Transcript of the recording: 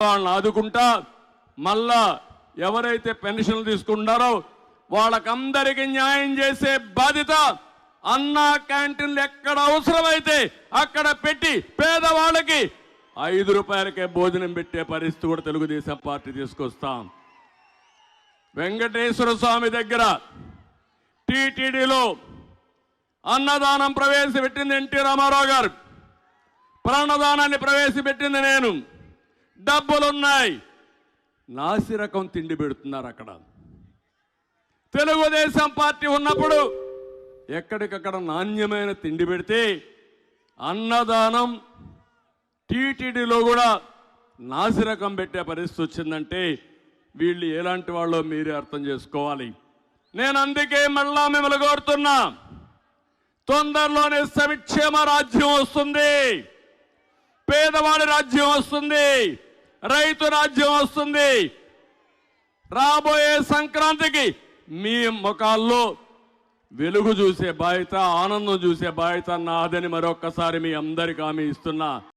వాళ్ళని ఆదుకుంటా మళ్ళా ఎవరైతే పెన్షన్లు తీసుకుంటారో వాళ్ళకందరికీ న్యాయం చేసే బాధ్యత అన్నా క్యాంటీన్లు ఎక్కడ అవసరమైతే అక్కడ పెట్టి పేదవాళ్ళకి ఐదు రూపాయలకే భోజనం పెట్టే పరిస్థితి కూడా తెలుగుదేశం పార్టీ తీసుకొస్తాం. వెంకటేశ్వర స్వామి దగ్గర టీటీడీలో అన్నదానం ప్రవేశపెట్టింది ఎన్టీ రామారావు గారు. ప్రాణదానాన్ని ప్రవేశపెట్టింది నేను. డబ్బులున్నాయి. నాసిరకం తిండి పెడుతున్నారు అక్కడ. తెలుగుదేశం పార్టీ ఉన్నప్పుడు ఎక్కడికక్కడ నాణ్యమైన తిండి పెడితే అన్నదానం టీటీడీలో కూడా నాసిరకం పెట్టే పరిస్థితి వచ్చిందంటే వీళ్ళు ఎలాంటి వాళ్ళో మీరే అర్థం చేసుకోవాలి. నేను అందుకే మళ్ళా మిమ్మల్ని కోరుతున్నా తొందరలోనే సంక్షేమ రాజ్యం వస్తుంది. పేదవాడి రాజ్యం వస్తుంది. రైతు రాజ్యం వస్తుంది. రాబోయే సంక్రాంతికి మీ ముఖాల్లో వెలుగు చూసే బాధ్యత ఆనందం చూసే బాధ్యత నాదని మరొక్కసారి మీ అందరికి హామీ ఇస్తున్నా.